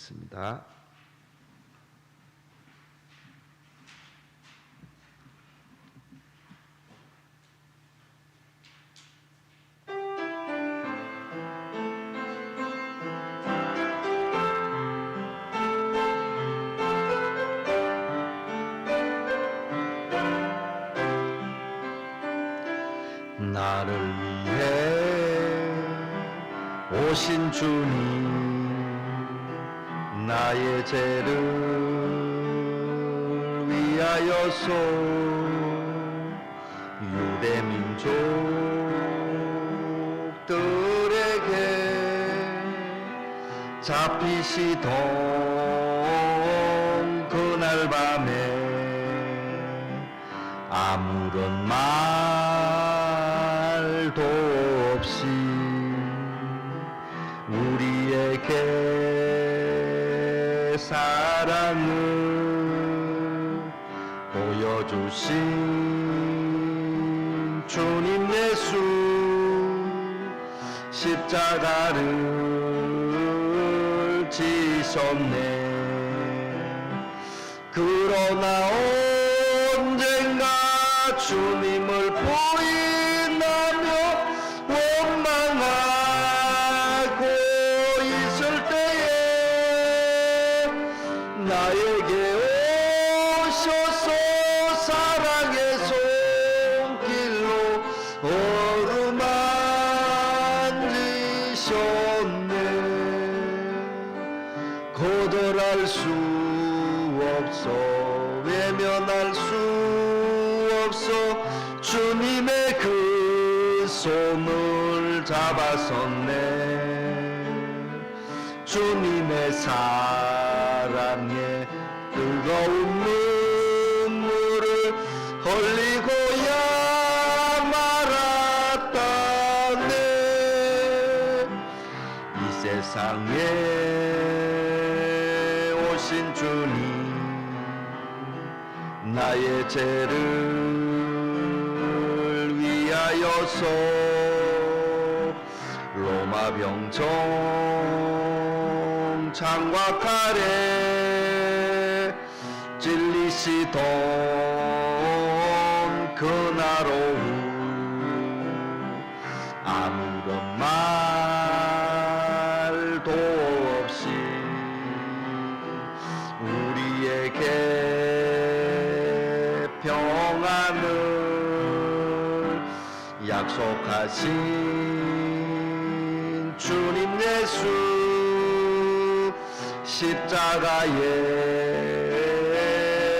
기도하시겠습니다. 나를 위해 오신 주님 나의 죄를 위하여서 유대 민족들에게 잡히시던 그날 밤에 아무런 말도 없이 주신 주님 예수 십자가를 지셨네. 그러나 어루만지셨네. 거절할 수 없어. 외면할 수 없어. 주님의 그 손을 잡아섰네. 주님의 사 세상에 오신 주님 나의 죄를 위하여서 로마 병정 창과 칼에 찔리시던 그날 오후 약속하신 주님 예수 십자가에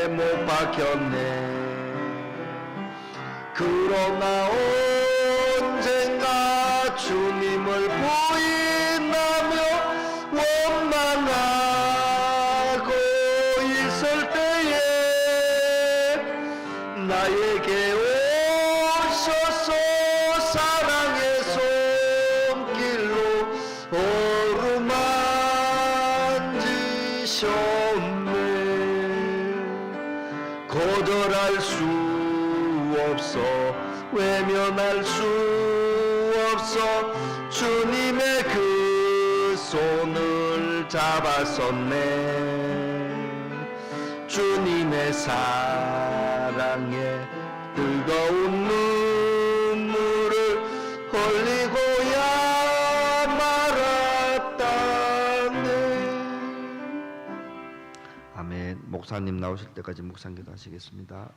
못 박혔네. 그러나 언젠가 주님을 부인하며 원망하고 있을 때에 나에게 오셔서 사랑의 손길로 어루만지셨네. 거절할 수 없어 외면할 수 없어 주님의 그 손을 잡았었네. 주님의 사 목사님 나오실 때까지 묵상기도 하시겠습니다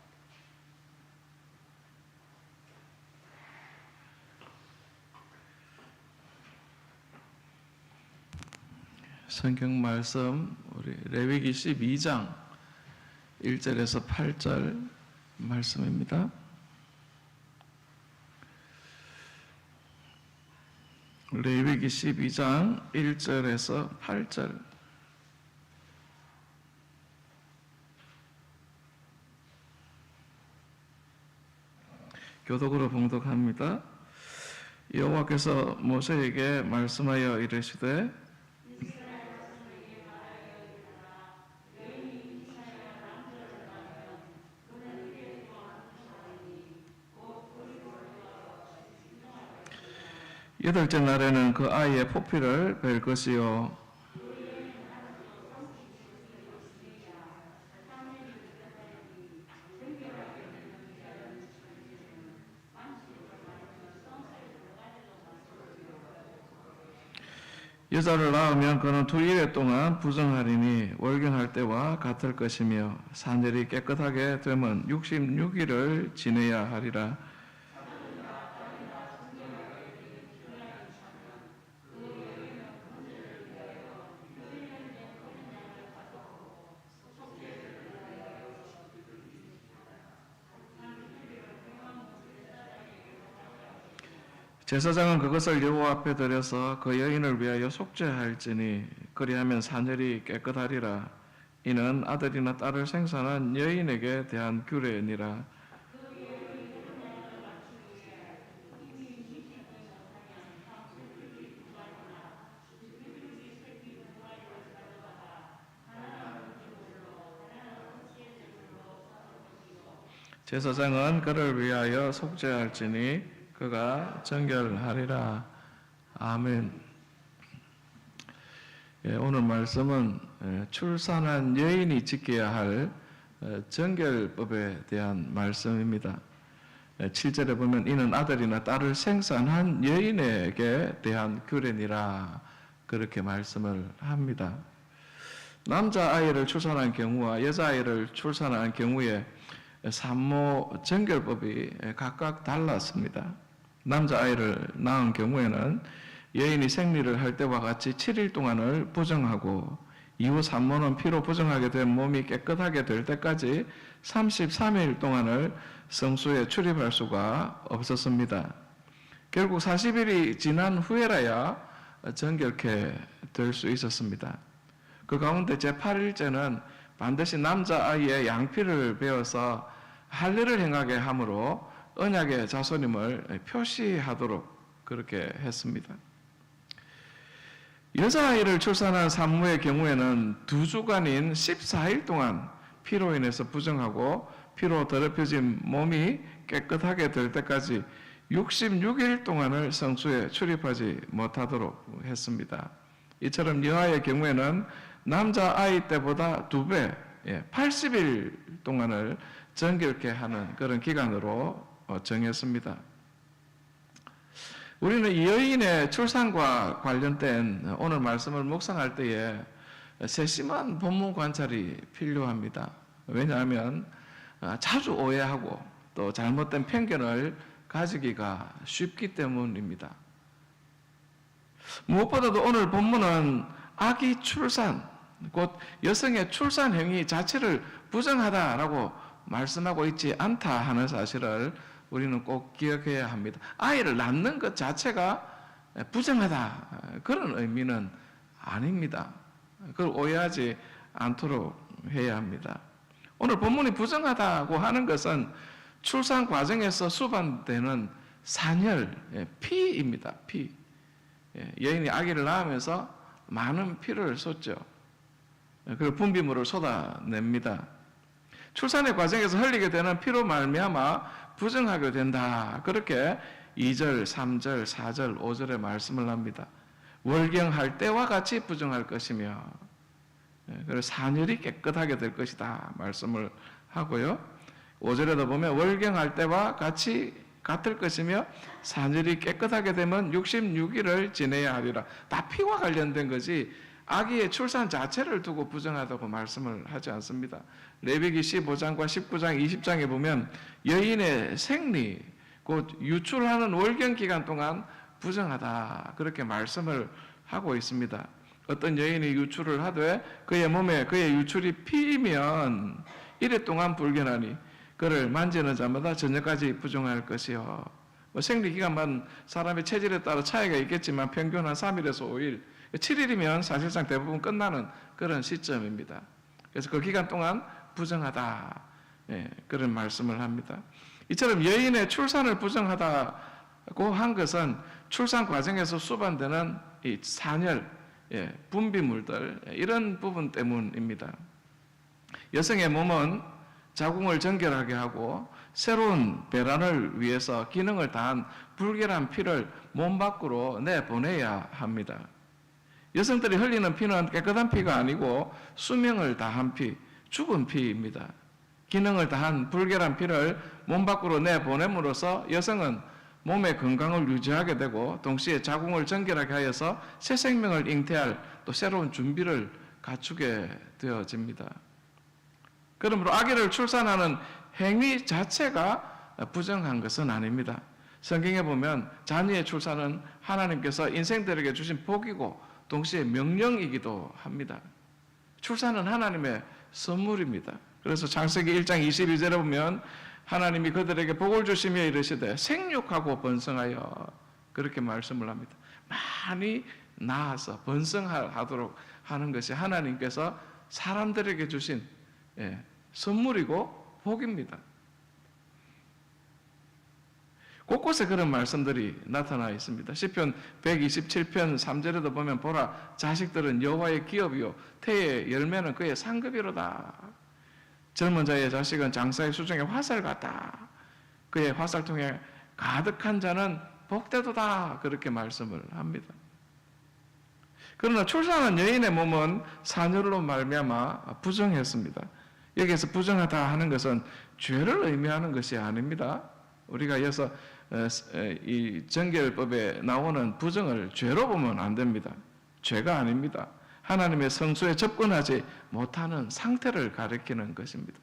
성경 말씀 우리 레위기 12장 1절에서 8절 말씀입니다. 레위기 12장 1절에서 8절 교독으로 봉독합니다. 여호와께서 모세에게 말씀하여 이르시되 여덟째 날에는 그 아이의 포피를 벨 것이요 여자를 낳으면 그는 두 일에 동안 부정하리니 월경할 때와 같을 것이며 사늘이 깨끗하게 되면 66일을 지내야 하리라. 제사장은 그것을 여호와 앞에 드려서 그 여인을 위하여 속죄할지니 그리하면 사늘이 깨끗하리라. 이는 아들이나 딸을 생산한 여인에게 대한 규례니라. 제사장은 그를 위하여 속죄할지니 그가 정결하리라. 아멘. 예, 오늘 말씀은 예, 출산한 여인이 지켜야 할 어, 정결법에 대한 말씀입니다. 7절에 보면 이는 아들이나 딸을 생산한 여인에게 대한 규례니라 그렇게 말씀을 합니다. 남자 아이를 출산한 경우와 여자 아이를 출산한 경우에 산모 정결법이 각각 달랐습니다. 남자 아이를 낳은 경우에는 여인이 생리를 할 때와 같이 7일 동안을 부정하고 이후 산모는 피로 부정하게 된 몸이 깨끗하게 될 때까지 33일 동안을 성수에 출입할 수가 없었습니다. 결국 40일이 지난 후에라야 정결케 될 수 있었습니다. 그 가운데 제8일째는 반드시 남자 아이의 양피를 베어서 할례를 행하게 함으로 언약의 자손임을 표시하도록 그렇게 했습니다. 여자아이를 출산한 산모의 경우에는 두 주간인 14일 동안 피로 인해서 부정하고 피로 더럽혀진 몸이 깨끗하게 될 때까지 66일 동안을 성수에 출입하지 못하도록 했습니다. 이처럼 여아의 경우에는 남자 아이 때보다 두 배, 80일 동안을 정결케 하는 그런 기간으로 어, 정했습니다. 우리는 이 여인의 출산과 관련된 오늘 말씀을 묵상할 때에 세심한 본문 관찰이 필요합니다. 왜냐하면 아, 자주 오해하고 또 잘못된 편견을 가지기가 쉽기 때문입니다. 무엇보다도 오늘 본문은 아기 출산, 곧 여성의 출산 행위 자체를 부정하다라고 말씀하고 있지 않다 하는 사실을 우리는 꼭 기억해야 합니다. 아이를 낳는 것 자체가 부정하다 그런 의미는 아닙니다. 그걸 오해하지 않도록 해야 합니다. 오늘 본문이 부정하다고 하는 것은 출산 과정에서 수반되는 산혈, 예, 피입니다. 피. 예, 여인이 아기를 낳으면서 많은 피를 쏟죠. 그 분비물을 쏟아냅니다. 출산의 과정에서 흘리게 되는 피로 말미암아 부정하게 된다. 그렇게 2절, 3절, 4절, 5절에 말씀을 합니다. 월경할 때와 같이 부정할 것이며 예, 그래서 산열이 깨끗하게 될 것이다 말씀을 하고요. 5절에도 보면 월경할 때와 같이 같을 것이며 산열이 깨끗하게 되면 66일을 지내야 하리라. 다 피와 관련된 거지 아기의 출산 자체를 두고 부정하다고 말씀을 하지 않습니다. 레위기 15장과 19장, 20장에 보면 여인의 생리, 곧 유출하는 월경 기간 동안 부정하다 그렇게 말씀을 하고 있습니다. 어떤 여인이 유출을 하되 그의 몸에 그의 유출이 피면 이래 동안 불견하니 그를 만지는 자마다 저녁까지 부정할 것이요. 뭐 생리 기간만 사람의 체질에 따라 차이가 있겠지만 평균 한 3일에서 5일, 7일이면 사실상 대부분 끝나는 그런 시점입니다. 그래서 그 기간 동안 부정하다. 예, 그런 말씀을 합니다. 이처럼 여인의 출산을 부정하다고 한 것은 출산 과정에서 수반되는 이 산열, 예, 분비물들 예, 이런 부분 때문입니다. 여성의 몸은 자궁을 정결하게 하고 새로운 배란을 위해서 기능을 다한 불결한 피를 몸 밖으로 내보내야 합니다. 여성들이 흘리는 피는 깨끗한 피가 아니고 수명을 다한 피, 죽은 피입니다. 기능을 다한 불결한 피를 몸 밖으로 내보냄으로써 여성은 몸의 건강을 유지하게 되고 동시에 자궁을 정결하게 하여서 새 생명을 잉태할 또 새로운 준비를 갖추게 되어집니다. 그러므로 아기를 출산하는 행위 자체가 부정한 것은 아닙니다. 성경에 보면 자녀의 출산은 하나님께서 인생들에게 주신 복이고 동시에 명령이기도 합니다. 출산은 하나님의 선물입니다. 그래서 창세기 1장 22절에 보면 하나님이 그들에게 복을 주시며 이르시되 생육하고 번성하여 그렇게 말씀을 합니다. 많이 낳아서 번성하도록 하는 것이 하나님께서 사람들에게 주신 예, 선물이고 복입니다. 곳곳에 그런 말씀들이 나타나 있습니다. 시편 127편 3절에도 보면 보라 자식들은 여호와의 기업이요 태의 열매는 그의 상급이로다. 젊은 자의 자식은 장사의 수중에 화살 같다. 그의 화살통에 가득한 자는 복되도다. 그렇게 말씀을 합니다. 그러나 출산한 여인의 몸은 산혈로 말미암아 부정했습니다. 여기에서 부정하다 하는 것은 죄를 의미하는 것이 아닙니다. 우리가 여기서 어, 이 정결법에 나오는 부정을 죄로 보면 안 됩니다. 죄가 아닙니다. 하나님의 성소에 접근하지 못하는 상태를 가리키는 것입니다.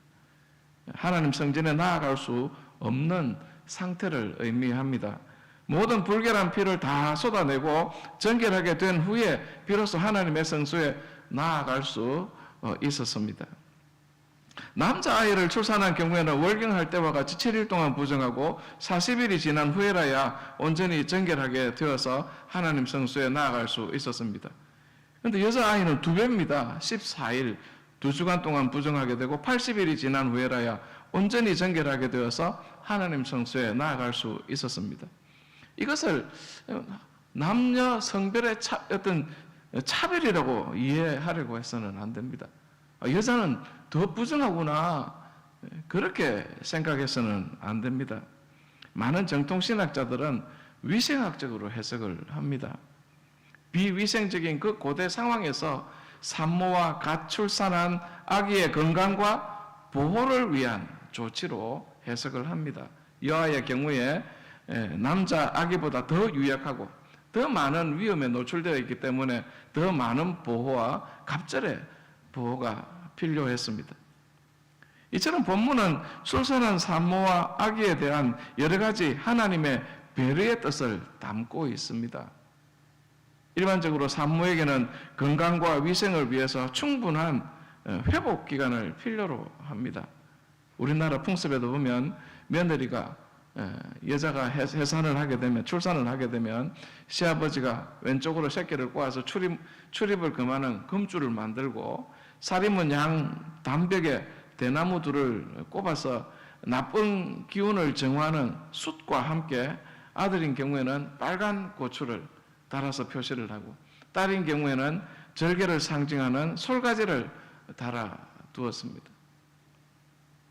하나님 성전에 나아갈 수 없는 상태를 의미합니다. 모든 불결한 피를 다 쏟아내고 정결하게 된 후에 비로소 하나님의 성소에 나아갈 수 어, 있었습니다. 남자아이를 출산한 경우에는 월경할 때와 같이 7일 동안 부정하고 40일이 지난 후에라야 온전히 정결하게 되어서 하나님 성소에 나아갈 수 있었습니다. 그런데 여자아이는 두 배입니다. 14일, 두 주간 동안 부정하게 되고 80일이 지난 후에라야 온전히 정결하게 되어서 하나님 성소에 나아갈 수 있었습니다. 이것을 남녀 성별의 차, 어떤 차별이라고 이해하려고 해서는 안 됩니다. 여자는 더 부정하구나. 그렇게 생각해서는 안 됩니다. 많은 정통신학자들은 위생학적으로 해석을 합니다. 비위생적인 그 고대 상황에서 산모와 가출산한 아기의 건강과 보호를 위한 조치로 해석을 합니다. 여아의 경우에 남자 아기보다 더 유약하고 더 많은 위험에 노출되어 있기 때문에 더 많은 보호와 갑절의 보호가 필요했습니다. 이처럼 본문은 출산한 산모와 아기에 대한 여러 가지 하나님의 배려의 뜻을 담고 있습니다. 일반적으로 산모에게는 건강과 위생을 위해서 충분한 어, 회복 기간을 필요로 합니다. 우리나라 풍습에도 보면 며느리가 어, 여자가 해산을 하게 되면 출산을 하게 되면 시아버지가 왼쪽으로 새끼를 꼬아서 출입 출입을 금하는 금줄을 만들고 살인문 양 담벽에 대나무들을 꼽아서 나쁜 기운을 정화하는 숯과 함께 아들인 경우에는 빨간 고추를 달아서 표시를 하고 딸인 경우에는 절개를 상징하는 솔가지를 달아 두었습니다.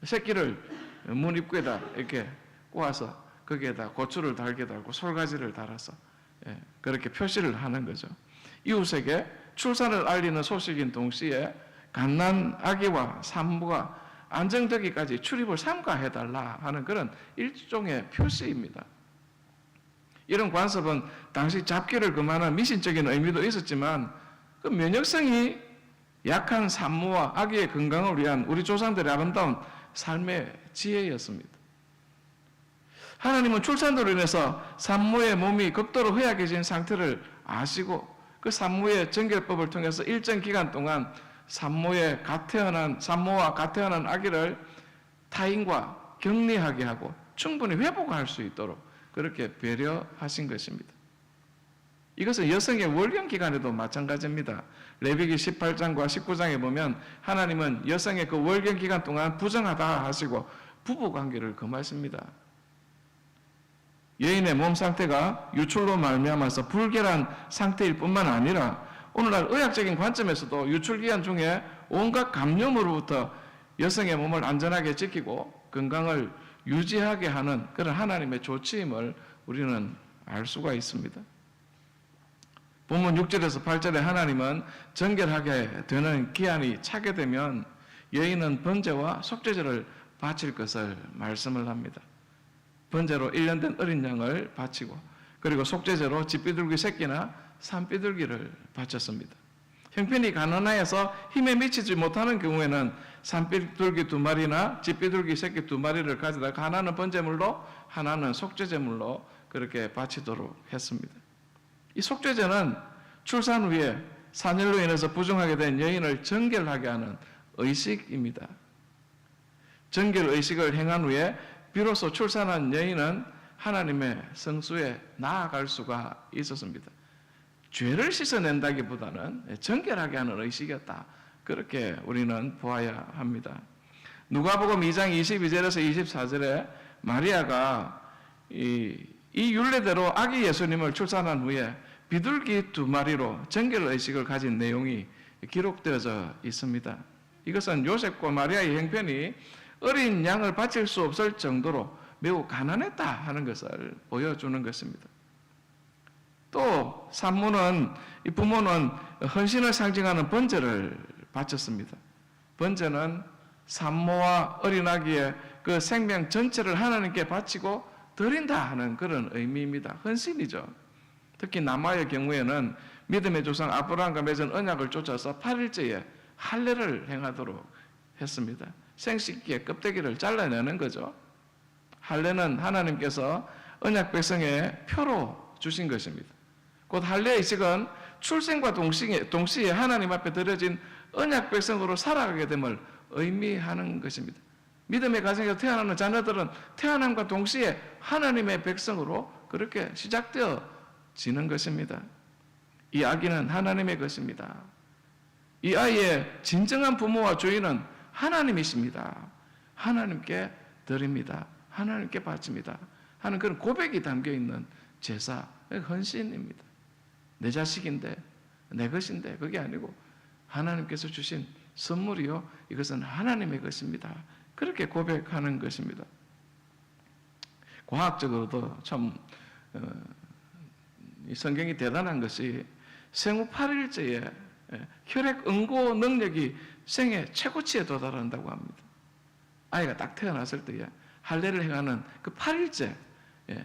새끼를 문 입구에다 이렇게 꼬아서 거기에다 고추를 달게 달고 솔가지를 달아서 예, 그렇게 표시를 하는 거죠. 이웃에게 출산을 알리는 소식인 동시에 갓난 아기와 산모가 안정되기까지 출입을 삼가해달라 하는 그런 일종의 표시입니다. 이런 관습은 당시 잡기를 금하는 미신적인 의미도 있었지만 그 면역성이 약한 산모와 아기의 건강을 위한 우리 조상들의 아름다운 삶의 지혜였습니다. 하나님은 출산으로 인해서 산모의 몸이 극도로 허약해진 상태를 아시고 그 산모의 정결법을 통해서 일정 기간 동안 산모의 갓 태어난 산모와 갓 태어난 아기를 타인과 격리하게 하고 충분히 회복할 수 있도록 그렇게 배려하신 것입니다. 이것은 여성의 월경 기간에도 마찬가지입니다. 레위기 18장과 19장에 보면 하나님은 여성의 그 월경 기간 동안 부정하다 하시고 부부 관계를 금하십니다. 여인의 몸 상태가 유출로 말미암아서 불결한 상태일 뿐만 아니라 오늘날 의학적인 관점에서도 유출 기간 중에 온갖 감염으로부터 여성의 몸을 안전하게 지키고 건강을 유지하게 하는 그런 하나님의 조치임을 우리는 알 수가 있습니다. 본문 6절에서 8절에 하나님은 정결하게 되는 기한이 차게 되면 여인은 번제와 속죄제를 바칠 것을 말씀을 합니다. 번제로 1년 된 어린 양을 바치고 그리고 속죄제로 집비둘기 새끼나 산비둘기를 바쳤습니다. 형편이 가난하여서 힘에 미치지 못하는 경우에는 산비둘기 두 마리나 집비둘기 새끼 두 마리를 가져다가 하나는 번제물로 하나는 속죄제물로 그렇게 바치도록 했습니다. 이 속죄제는 출산 후에 산열로 인해서 부정하게 된 여인을 정결하게 하는 의식입니다. 정결 의식을 행한 후에 비로소 출산한 여인은 하나님의 성수에 나아갈 수가 있었습니다. 죄를 씻어낸다기보다는 정결하게 하는 의식이었다. 그렇게 우리는 보아야 합니다. 누가복음 2장 22절에서 24절에 마리아가 이, 이 율례대로 아기 예수님을 출산한 후에 비둘기 두 마리로 정결 의식을 가진 내용이 기록되어져 있습니다. 이것은 요셉과 마리아의 형편이 어린 양을 바칠 수 없을 정도로 매우 가난했다 하는 것을 보여주는 것입니다. 또 산모는 이 부모는 헌신을 상징하는 번제를 바쳤습니다. 번제는 산모와 어린아기의 그 생명 전체를 하나님께 바치고 드린다 하는 그런 의미입니다. 헌신이죠. 특히 남아의 경우에는 믿음의 조상 아브라함과 맺은 언약을 쫓아서 8일째에 할례를 행하도록 했습니다. 생식기의 껍데기를 잘라내는 거죠. 할례는 하나님께서 언약 백성의 표로 주신 것입니다. 곧 할례 의 식은 출생과 동시에, 동시에 하나님 앞에 드려진 언약 백성으로 살아가게 됨을 의미하는 것입니다. 믿음의 가정에서 태어나는 자녀들은 태어남과 동시에 하나님의 백성으로 그렇게 시작되어지는 것입니다. 이 아기는 하나님의 것입니다. 이 아이의 진정한 부모와 주인은 하나님이십니다. 하나님께 드립니다. 하나님께 바칩니다. 하는 그런 고백이 담겨 있는 제사, 헌신입니다. 내 자식인데, 내 것인데, 그게 아니고 하나님께서 주신 선물이요. 이것은 하나님의 것입니다. 그렇게 고백하는 것입니다. 과학적으로도 참, 어, 이 성경이 대단한 것이 생후 8일째에 혈액 응고 능력이 생애 최고치에 도달한다고 합니다. 아이가 딱 태어났을 때에 할례를 행하는 그 8일째 예,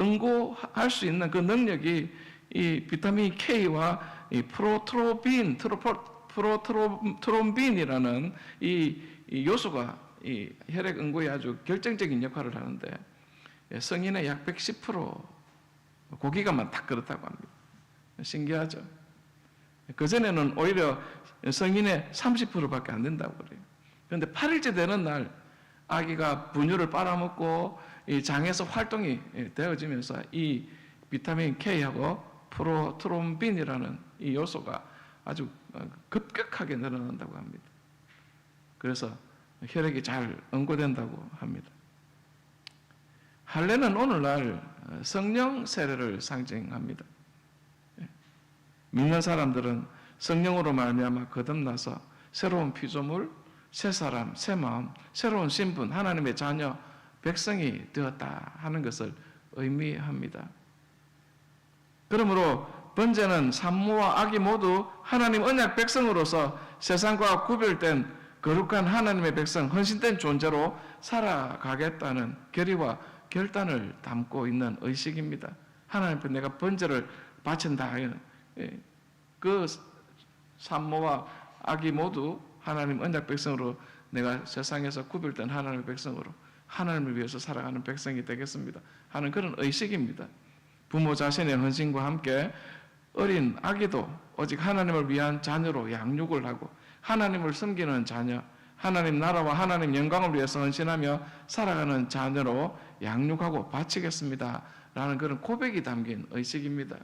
응고할 수 있는 그 능력이 이 비타민 K와 이 프로트로빈, 트로포, 프로트롬빈이라는 이, 이 요소가 이 혈액 응고에 아주 결정적인 역할을 하는데 예, 성인의 약 110% 고기가만 딱 그렇다고 합니다. 신기하죠? 그전에는 오히려 성인의 30%밖에 안 된다고 그래요. 그런데 8일째 되는 날 아기가 분유를 빨아먹고 이 장에서 활동이 되어지면서 이 비타민 K하고 프로트롬빈이라는 이 요소가 아주 급격하게 늘어난다고 합니다. 그래서 혈액이 잘 응고된다고 합니다. 할례는 오늘날 성령 세례를 상징합니다. 믿는 사람들은 성령으로 말미암아 거듭나서 새로운 피조물, 새 사람, 새 마음, 새로운 신분, 하나님의 자녀, 백성이 되었다 하는 것을 의미합니다. 그러므로 번제는 산모와 아기 모두 하나님 언약 백성으로서 세상과 구별된 거룩한 하나님의 백성, 헌신된 존재로 살아가겠다는 결의와 결단을 담고 있는 의식입니다. 하나님 앞에 내가 번제를 바친다. 예. 그 산모와 아기 모두 하나님 언약 백성으로 내가 세상에서 구별된 하나님의 백성으로 하나님을 위해서 살아가는 백성이 되겠습니다. 하는 그런 의식입니다. 부모 자신의 헌신과 함께 어린 아기도 오직 하나님을 위한 자녀로 양육을 하고 하나님을 섬기는 자녀, 하나님 나라와 하나님 영광을 위해서 헌신하며 살아가는 자녀로 양육하고 바치겠습니다. 라는 그런 고백이 담긴 의식입니다.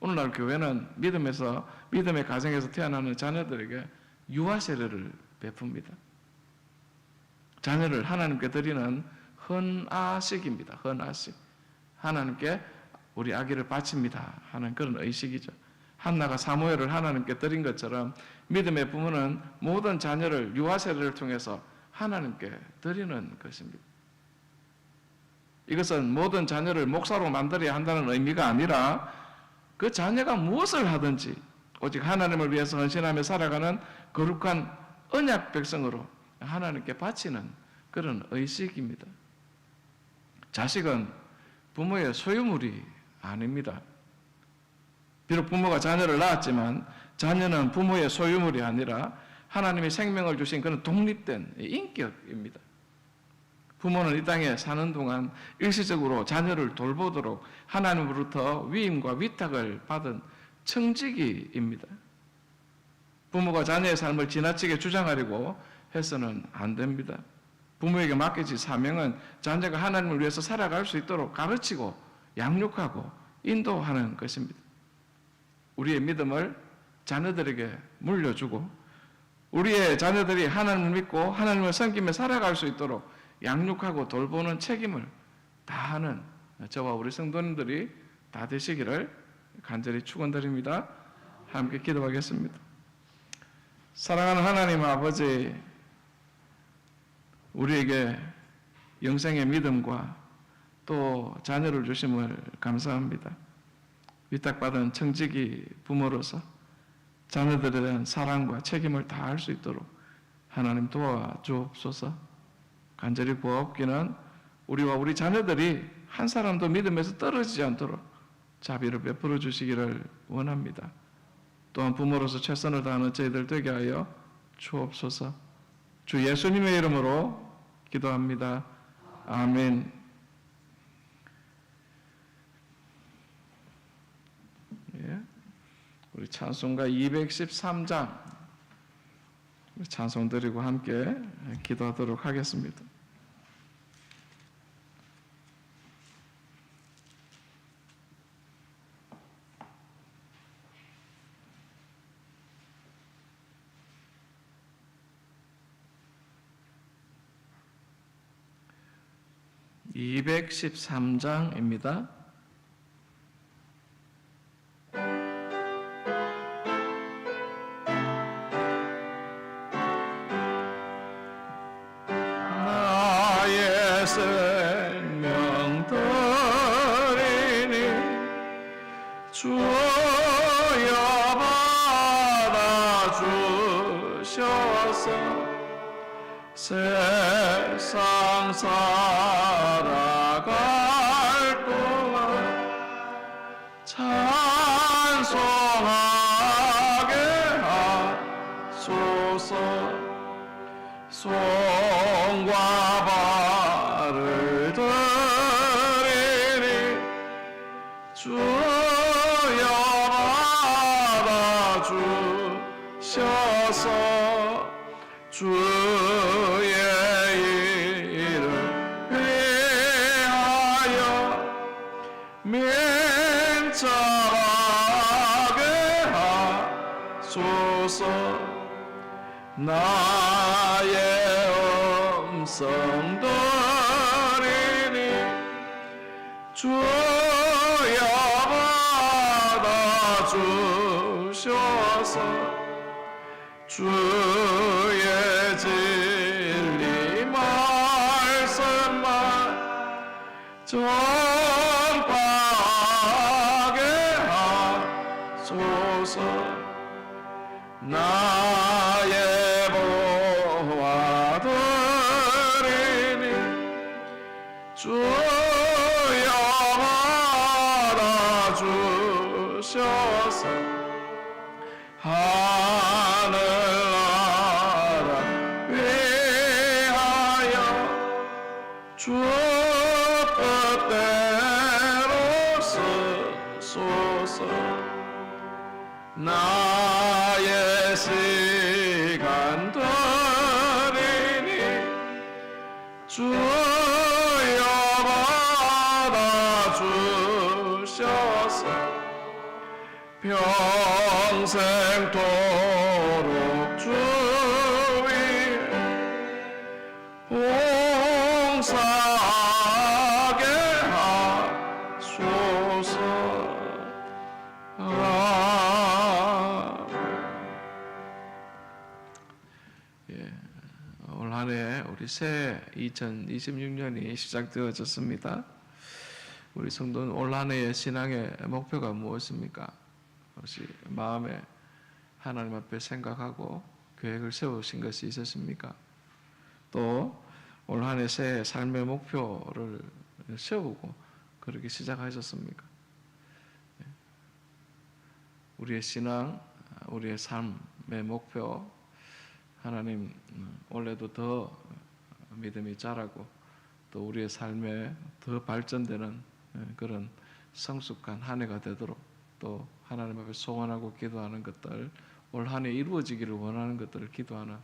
오늘날 교회는 믿음에서 믿음의 가정에서 태어나는 자녀들에게 유아 세례를 베풉니다. 자녀를 하나님께 드리는 헌아식입니다. 헌아식. 하나님께 우리 아기를 바칩니다 하는 그런 의식이죠. 한나가 사무엘을 하나님께 드린 것처럼 믿음의 부모는 모든 자녀를 유아 세례를 통해서 하나님께 드리는 것입니다. 이것은 모든 자녀를 목사로 만들어야 한다는 의미가 아니라 그 자녀가 무엇을 하든지 오직 하나님을 위해서 헌신하며 살아가는 거룩한 언약 백성으로 하나님께 바치는 그런 의식입니다. 자식은 부모의 소유물이 아닙니다. 비록 부모가 자녀를 낳았지만 자녀는 부모의 소유물이 아니라 하나님이 생명을 주신 그런 독립된 인격입니다. 부모는 이 땅에 사는 동안 일시적으로 자녀를 돌보도록 하나님으로부터 위임과 위탁을 받은 청지기입니다. 부모가 자녀의 삶을 지나치게 주장하려고 해서는 안 됩니다. 부모에게 맡겨진 사명은 자녀가 하나님을 위해서 살아갈 수 있도록 가르치고 양육하고 인도하는 것입니다. 우리의 믿음을 자녀들에게 물려주고 우리의 자녀들이 하나님을 믿고 하나님을 섬기며 살아갈 수 있도록 양육하고 돌보는 책임을 다하는 저와 우리 성도님들이 다 되시기를 간절히 축원드립니다. 함께 기도하겠습니다. 사랑하는 하나님 아버지, 우리에게 영생의 믿음과 또 자녀를 주심을 감사합니다. 위탁받은 청지기 부모로서 자녀들에 대한 사랑과 책임을 다할 수 있도록 하나님 도와주옵소서. 간절히 구하옵기는 우리와 우리 자녀들이 한 사람도 믿음에서 떨어지지 않도록 자비를 베풀어 주시기를 원합니다. 또한 부모로서 최선을 다하는 저희들 되게 하여 주옵소서. 주 예수님의 이름으로 기도합니다. 아멘. 예. 우리 찬송가 213장 찬송 드리고 함께 기도하도록 하겠습니다. (213장입니다) 나의 생명 드리니 주여 받아주셔서 세상 살 주의 진리 말씀만 전 2026년이 시작되어졌습니다. 우리 성도는 올 한해의 신앙의 목표가 무엇입니까? 혹시 마음에 하나님 앞에 생각하고 계획을 세우신 것이 있으십니까? 또 올 한해 새 삶의 목표를 세우고 그렇게 시작하셨습니까? 예. 우리의 신앙, 우리의 삶의 목표 하나님 음, 올해도 더 믿음이 자라고 또 우리의 삶에 더 발전되는 예, 그런 성숙한 한 해가 되도록 또 하나님 앞에 소원하고 기도하는 것들 올 한 해 이루어지기를 원하는 것들을 기도하는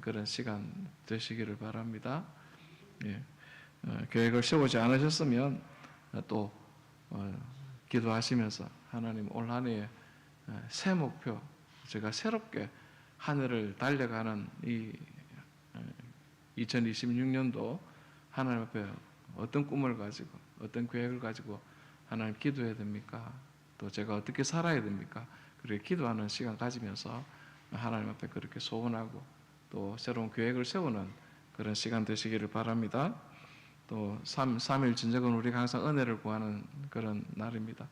그런 시간 되시기를 바랍니다. 예. 어, 계획을 세우지 않으셨으면 또 어, 기도하시면서 하나님 올 한 해에 어, 새 목표 제가 새롭게 한 해를 달려가는 이 2026년도 하나님 앞에 어떤 꿈을 가지고 어떤 계획을 가지고 하나님 기도해야 됩니까? 또 제가 어떻게 살아야 됩니까? 그렇게 기도하는 시간 가지면서 하나님 앞에 그렇게 소원하고 또 새로운 계획을 세우는 그런 시간 되시기를 바랍니다. 또 3, 3일 진정은 우리가 항상 은혜를 구하는 그런 날입니다.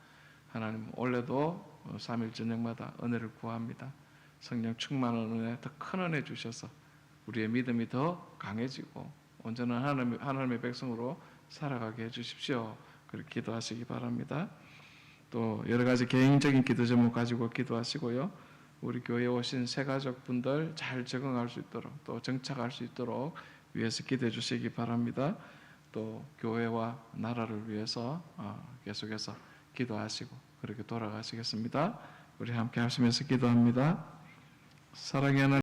하나님 올해도 3일 저녁마다 은혜를 구합니다. 성령 충만한 은혜, 더 큰 은혜 주셔서 우리의 믿음이 더 강해지고 온전한 하나님, 하나님의 백성으로 살아가게 해주십시오. 그렇게 기도하시기 바랍니다. 또 여러 가지 개인적인 기도 제목 가지고 기도하시고요. 우리 교회에 오신 새 가족 분들 잘 적응할 수 있도록 또 정착할 수 있도록 위해서 기도해 주시기 바랍니다. 또 교회와 나라를 위해서 어, 계속해서 기도하시고 그렇게 돌아가시겠습니다. 우리 함께 하시면서 기도합니다. 사랑의 하나님